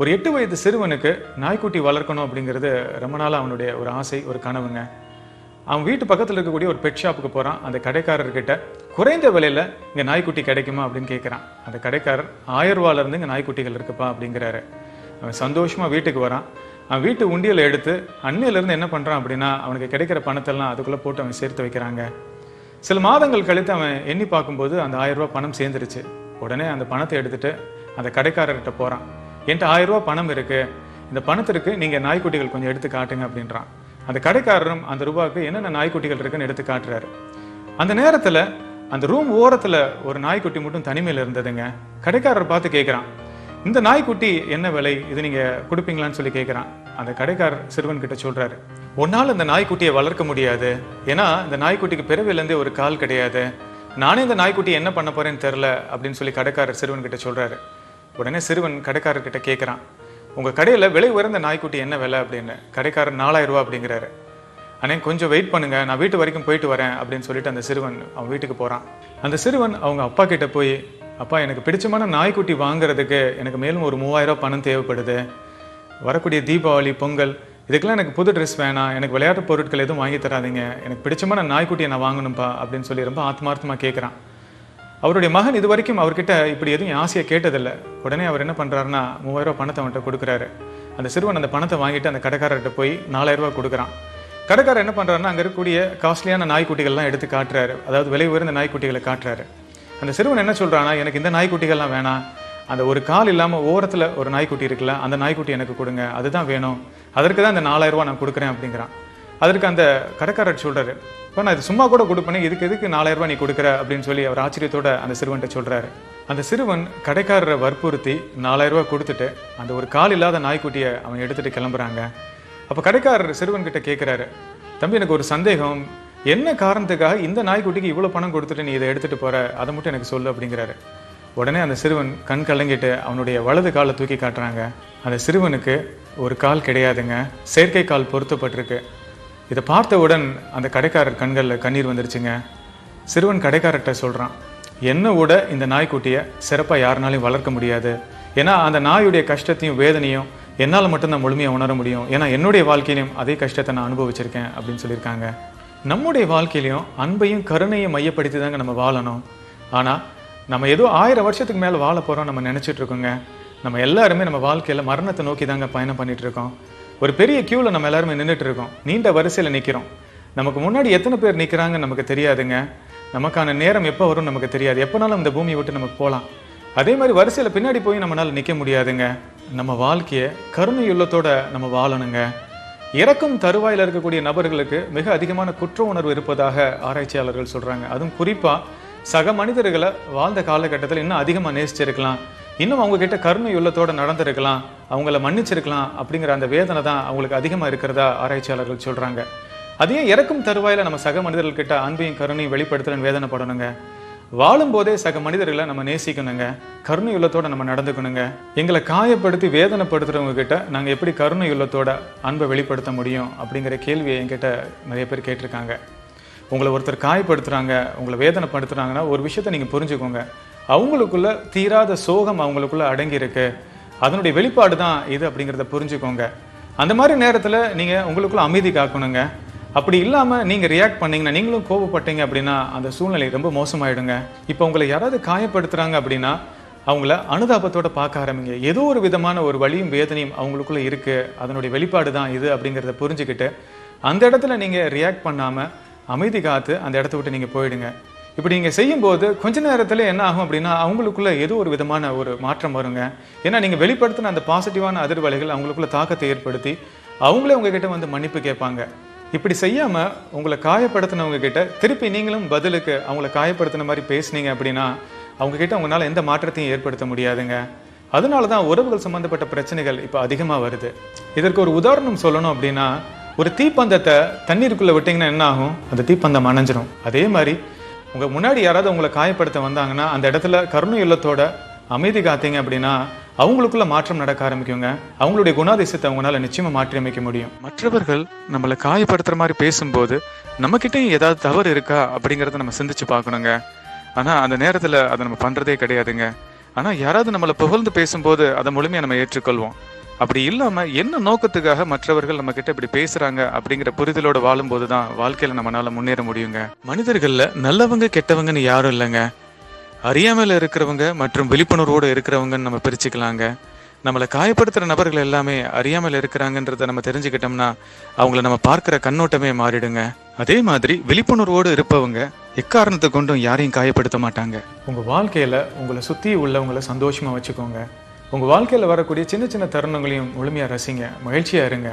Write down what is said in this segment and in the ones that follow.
ஒரு எட்டு வயது சிறுவனுக்கு நாய்க்குட்டி வளர்க்கணும் அப்படிங்கிறது ரொம்ப நாளாக அவனுடைய ஒரு ஆசை ஒரு கனவுங்க. அவன் வீட்டு பக்கத்தில் இருக்கக்கூடிய ஒரு பெட் ஷாப்புக்கு போகிறான் அந்த கடைக்காரர்கிட்ட குறைந்த விலையில் இங்கே நாய்க்குட்டி கிடைக்குமா? அப்படின்னு கேட்குறான் அந்த கடைக்காரர் ஆயர்வாலேருந்து இங்கே நாய்க்குட்டிகள் இருக்குப்பா அப்படிங்கிறாரு. அவன் சந்தோஷமாக வீட்டுக்கு வரான். அவன் வீட்டு உண்டியலை எடுத்து அன்னையிலேருந்து என்ன பண்ணுறான் அப்படின்னா அவனுக்கு கிடைக்கிற பணத்தெல்லாம் அதுக்குள்ளே போட்டு அவன் சேர்த்து வைக்கிறாங்க. சில மாதங்கள் கழித்து அவன் எண்ணி பார்க்கும்போது அந்த ஆயிரம் ரூபா பணம் சேர்ந்துருச்சு. உடனே அந்த பணத்தை எடுத்துட்டு அந்த கடைக்காரர்கிட்ட போகிறான் என்கிட்ட ஆயிரம் ரூபாய் பணம் இருக்கு. இந்த பணத்திற்கு நீங்கள் நாய்க்குட்டிகள் கொஞ்சம் எடுத்து காட்டுங்க அப்படின்றான். அந்த கடைக்காரரும் அந்த ரூபாவுக்கு என்னென்ன நாய்க்குட்டிகள் இருக்குன்னு எடுத்து காட்டுறாரு. அந்த நேரத்தில் அந்த ரூம் ஓரத்தில் ஒரு நாய்க்குட்டி மட்டும் தனிமையில் இருந்ததுங்க. கடைக்காரர் பார்த்து கேட்குறான் இந்த நாய்க்குட்டி என்ன விலை? இது நீங்கள் கொடுப்பீங்களான்னு சொல்லி கேட்குறான் அந்த கடைக்காரர் சிறுவன் கிட்ட சொல்றாரு. உன்னால் இந்த நாய்க்குட்டியை வளர்க்க முடியாது. ஏன்னா இந்த நாய்க்குட்டிக்கு பிறவிலேருந்தே ஒரு கால் கிடையாது. நானே இந்த நாய்க்குட்டி என்ன பண்ண போறேன்னு தெரில அப்படின்னு சொல்லி கடைக்காரர் சிறுவன் கிட்ட சொல்றாரு. உடனே சிறுவன் கடைக்காரர்கிட்ட கேட்குறான் உங்கள் கடையில் விலை உயர்ந்த நாய்க்குட்டி என்ன விலை? அப்படின்னு. கடைக்காரர் நாலாயிரம் ரூபா அப்படிங்கிறாரு. அண்ணே கொஞ்சம் வெயிட் பண்ணுங்க. நான் வீட்டு வரைக்கும் போயிட்டு வரேன் அப்படின்னு சொல்லிட்டு அந்த சிறுவன் அவன் வீட்டுக்கு போகிறான் அந்த சிறுவன் அவங்க அப்பா கிட்ட போய் அப்பா எனக்கு பிடிச்சமான நாய்க்குட்டி வாங்குறதுக்கு எனக்கு மேலும் ஒரு மூவாயிரம் பணம் தேவைப்படுது. வரக்கூடிய தீபாவளி பொங்கல் இதுக்கெல்லாம் எனக்கு புது ட்ரெஸ் வேணாம். எனக்கு விளையாட்டு பொருட்கள் எதுவும் வாங்கி தராதீங்க. எனக்கு பிடிச்சமான நாய்க்குட்டியை நான் வாங்கணும்ப்பா அப்படின்னு சொல்லி ரொம்ப ஆத்மார்த்தமாக கேட்குறான் அவருடைய மகன் இது வரைக்கும் அவர்கிட்ட இப்படி எதுவும் ஆசையை கேட்டதில்லை. உடனே அவர் என்ன பண்ணுறாருன்னா மூவாயிரம் பணத்தை அவன்கிட்ட கொடுக்குறாரு. அந்த சிறுவன் அந்த பணத்தை வாங்கிட்டு அந்த கடைக்காரர்கிட்ட போய் நாலாயிரம் கொடுக்குறான். கடைக்காரர் என்ன பண்ணுறாருன்னா அங்கே இருக்கக்கூடிய காஸ்ட்லியான நாய்க்குட்டிகள்லாம் எடுத்து காட்டுறாரு. அதாவது விலை உயர்ந்த நாய்க்குட்டிகளை காட்டுறாரு. அந்த சிறுவன் என்ன சொல்கிறான்னா எனக்கு இந்த நாய்க்குட்டிகள்லாம் வேணாம். அந்த ஒரு கால் இல்லாமல் ஓரத்தில் ஒரு நாய்க்குட்டி இருக்குல்ல அந்த நாய்க்குட்டி எனக்கு கொடுங்க. அதுதான் வேணும். அதற்கு தான் இந்த நாலாயிரம் நான் கொடுக்குறேன் அப்படிங்கிறான். அதற்கு அந்த கடைக்காரர் சொல்கிறார் இப்போ நான் இது சும்மா கூட கொடுப்பேனே இதுக்கு எதுக்கு நாலாயிரம் ரூபாய் நீ கொடுக்குற? அப்படின்னு சொல்லி அவர் ஆச்சரியத்தோட அந்த சிறுவன்கிட்ட சொல்கிறாரு அந்த சிறுவன் கடைக்காரரை வற்புறுத்தி நாலாயிரரூபா கொடுத்துட்டு அந்த ஒரு கால் இல்லாத நாய்க்குட்டியை அவன் எடுத்துகிட்டு கிளம்புறாங்க. அப்போ கடைக்காரர் சிறுவன்கிட்ட கேட்குறாரு தம்பி எனக்கு ஒரு சந்தேகம். என்ன காரணத்துக்காக இந்த நாய்க்குட்டிக்கு இவ்வளோ பணம் கொடுத்துட்டு நீ இதை எடுத்துகிட்டு போகிற அதை மட்டும் எனக்கு சொல்லு அப்படிங்கிறாரு. உடனே அந்த சிறுவன் கண் கலங்கிட்டு அவனுடைய வலது காலை தூக்கி காட்டுறாங்க. அந்த சிறுவனுக்கு ஒரு கால் கிடையாதுங்க. செயற்கை கால் பொருத்தப்பட்டிருக்கு. இதை பார்த்தவுடன் அந்த கடைக்காரர் கண்களில் கண்ணீர் வந்துருச்சுங்க. சிறுவன் கடைக்காரர்கிட்ட சொல்கிறான் என்னை விட இந்த நாய்க்குட்டியை சிறப்பாக யாருனாலையும் வளர்க்க முடியாது. ஏன்னா அந்த நாயுடைய கஷ்டத்தையும் வேதனையும் என்னால் மட்டும்தான் முழுமையாக உணர முடியும். ஏன்னா என்னுடைய வாழ்க்கையிலையும் அதே கஷ்டத்தை நான் அனுபவிச்சிருக்கேன் அப்படின்னு சொல்லியிருக்காங்க. நம்முடைய வாழ்க்கையிலையும் அன்பையும் கருணையும் மையப்படுத்தி தாங்க நம்ம வாழணும். ஆனால் நம்ம ஏதோ ஆயிரம் வருஷத்துக்கு மேலே வாழ போகிறோம் நம்ம நினச்சிட்ருக்கோங்க நம்ம எல்லாருமே நம்ம வாழ்க்கையில் மரணத்தை நோக்கி தாங்க பயணம் பண்ணிகிட்ருக்கோம் இருக்கோம். ஒரு பெரிய க்யூவில் நம்ம எல்லாருமே நின்றுட்டு இருக்கோம். நீண்ட வரிசையில் நிற்கிறோம் நமக்கு முன்னாடி எத்தனை பேர் நிற்கிறாங்க நமக்கு தெரியாதுங்க. நமக்கான நேரம் எப்போ வரும் நமக்கு தெரியாது. எப்போனாலும் இந்த பூமியை விட்டு நமக்கு போகலாம் அதே மாதிரி வரிசையில் பின்னாடி போய் நம்மளால் நிற்க முடியாதுங்க. நம்ம வாழ்க்கையை கருணையுள்ளத்தோட நம்ம வாழணுங்க. இறக்கும் தருவாயில் இருக்கக்கூடிய நபர்களுக்கு மிக அதிகமான குற்ற உணர்வு இருப்பதாக ஆராய்ச்சியாளர்கள் சொல்கிறாங்க அதுவும் குறிப்பாக சக மனிதர்களை வாழ்ந்த காலகட்டத்தில் இன்னும் அதிகமாக நேசிச்சிருக்கலாம். இன்னும் அவங்கக்கிட்ட கருணை உள்ளத்தோடு நடந்திருக்கலாம் அவங்கள மன்னிச்சிருக்கலாம் அப்படிங்கிற அந்த வேதனை தான் அவங்களுக்கு அதிகமாக இருக்கிறதா ஆராய்ச்சியாளர்கள் சொல்கிறாங்க அதே இறக்கும் தருவாயில நம்ம சக மனிதர்கள்கிட்ட அன்பையும் கருணையும் வெளிப்படுத்தலன்னு வேதனைப்படணுங்க. வாழும்போதே சக மனிதர்களை நம்ம நேசிக்கணுங்க. கருணை உள்ளத்தோட நம்ம நடந்துக்கணுங்க. எங்களை காயப்படுத்தி வேதனைப்படுத்துகிறவங்க கிட்ட நாங்கள் எப்படி கருணையுள்ளத்தோட அன்பை வெளிப்படுத்த முடியும் அப்படிங்கிற கேள்வியை என்கிட்ட நிறைய பேர் கேட்டிருக்காங்க. உங்களை ஒருத்தர் காயப்படுத்துகிறாங்க உங்களை வேதனைப்படுத்துகிறாங்கன்னா ஒரு விஷயத்த நீங்கள் புரிஞ்சுக்கோங்க. அவங்களுக்குள்ள தீராத சோகம் அவங்களுக்குள்ள அடங்கி இருக்கு அதனுடைய வெளிப்பாடு தான் இது அப்படிங்கிறத புரிஞ்சுக்கோங்க. அந்த மாதிரி நேரத்தில் நீங்கள் உங்களுக்குள்ள அமைதி காக்கணுங்க. அப்படி இல்லாமல் நீங்கள் ரியாக்ட் பண்ணீங்கன்னா நீங்களும் கோபப்பட்டீங்க அப்படின்னா அந்த சூழ்நிலை ரொம்ப மோசமாயிடுங்க. இப்போ உங்களை யாராவது காயப்படுத்துகிறாங்க அப்படின்னா அவங்கள அனுதாபத்தோட பார்க்க ஆரம்பிங்க. ஏதோ ஒரு விதமான ஒரு வழியும் வேதனையும் அவங்களுக்குள்ளே இருக்குது அதனுடைய வெளிப்பாடு தான் இது அப்படிங்கிறத புரிஞ்சுக்கிட்டு அந்த இடத்துல நீங்கள் ரியாக்ட் பண்ணாமல் அமைதி காத்து அந்த இடத்த விட்டு நீங்கள் போயிடுங்க. இப்படி நீங்கள் செய்யும்போது கொஞ்ச நேரத்தில் என்ன ஆகும் அப்படின்னா அவங்களுக்குள்ள ஏதோ ஒரு விதமான ஒரு மாற்றம் வருங்க. ஏன்னா நீங்கள் வெளிப்படுத்தின அந்த பாசிட்டிவான அதிர்வலைகள் அவங்களுக்குள்ள தாக்கத்தை ஏற்படுத்தி அவங்களே உங்ககிட்ட வந்து மன்னிப்பு கேட்பாங்க. இப்படி செய்யாமல் உங்களை காயப்படுத்தினவங்க கிட்ட திருப்பி நீங்களும் பதிலுக்கு அவங்கள காயப்படுத்தின மாதிரி பேசுனீங்க அப்படின்னா அவங்கக்கிட்ட உங்களால் எந்த மாற்றத்தையும் ஏற்படுத்த முடியாதுங்க. அதனால தான் உறவுகள் சம்மந்தப்பட்ட பிரச்சனைகள் இப்போ அதிகமாக வருது. இதற்கு ஒரு உதாரணம் சொல்லணும் அப்படின்னா ஒரு தீப்பந்தத்தை தண்ணீருக்குள்ளே விட்டிங்கன்னா என்ன ஆகும்? அந்த தீப்பந்தம் அணைஞ்சிரும். அதே மாதிரி உங்கள் முன்னாடி யாராவது உங்களை காயப்படுத்த வந்தாங்கன்னா அந்த இடத்துல கருணை இல்லத்தோட அமைதி காத்தீங்க அப்படின்னா அவங்களுக்குள்ள மாற்றம் நடக்க ஆரம்பிக்குங்க. அவங்களுடைய குணாதிசயத்தை அவங்களால நிச்சயமா மாற்றி அமைக்க முடியும். மற்றவர்கள் நம்மளை காயப்படுத்துற மாதிரி பேசும்போது நம்ம ஏதாவது தவறு இருக்கா அப்படிங்கறத நம்ம சிந்திச்சு பார்க்கணுங்க. ஆனா அந்த நேரத்துல அதை நம்ம பண்றதே கிடையாதுங்க. ஆனா யாராவது நம்மளை புகழ்ந்து பேசும்போது அதை முழுமையா நம்ம ஏற்றுக்கொள்வோம். அப்படி இல்லாம என்ன நோக்கத்துக்காக மற்றவர்கள் நம்ம கிட்ட இப்படி பேசுறாங்க அப்படிங்கிற புரிதலோட வாழும்போது தான் வாழ்க்கையில நம்மளால முன்னேற முடியுங்க. மனிதர்கள்ல நல்லவங்க கெட்டவங்கன்னு யாரும் இல்லைங்க. அறியாமையில இருக்கிறவங்க மற்றும் விழிப்புணர்வோடு இருக்கிறவங்கன்னு நம்ம பிரிச்சுக்கலாங்க. நம்மளை காயப்படுத்துகிற நபர்கள் எல்லாமே அறியாமல் இருக்கிறாங்கன்றத நம்ம தெரிஞ்சுக்கிட்டோம்னா அவங்கள நம்ம பார்க்குற கண்ணோட்டமே மாறிடுங்க. அதே மாதிரி விழிப்புணர்வோடு இருப்பவங்க எக்காரணத்தை கொண்டும் யாரையும் காயப்படுத்த மாட்டாங்க. உங்கள் வாழ்க்கையில் உங்களை சுற்றி உள்ளவங்களை சந்தோஷமாக வச்சுக்கோங்க. உங்க வாழ்க்கையில வரக்கூடிய சின்ன சின்ன தருணங்களையும் முழுமையா ரசிங்க மகிழ்ச்சியா இருங்க.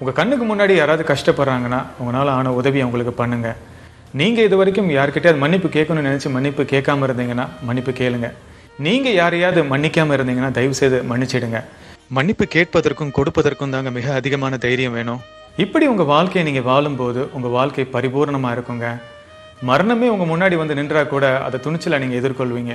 உங்க கண்ணுக்கு முன்னாடி யாராவது கஷ்டப்படுறாங்கன்னா உங்களால ஆன உதவி அவங்களுக்கு பண்ணுங்க. நீங்க இது வரைக்கும் யார்கிட்டயாவது மன்னிப்பு கேட்கணும்னு நினைச்சு மன்னிப்பு கேட்காம இருந்தீங்கன்னா மன்னிப்பு கேளுங்க. நீங்க யாரையாவது மன்னிக்காம இருந்தீங்கன்னா தயவு செய்து மன்னிச்சிடுங்க. மன்னிப்பு கேட்பதற்கும் கொடுப்பதற்கும் தாங்க மிக அதிகமான தைரியம் வேணும். இப்படி உங்க வாழ்க்கையை நீங்க வாழும்போது உங்க வாழ்க்கை பரிபூர்ணமா இருக்குங்க. மரணமே உங்க முன்னாடி வந்து நின்றா கூட அதை துணிச்சல நீங்க எதிர்கொள்வீங்க.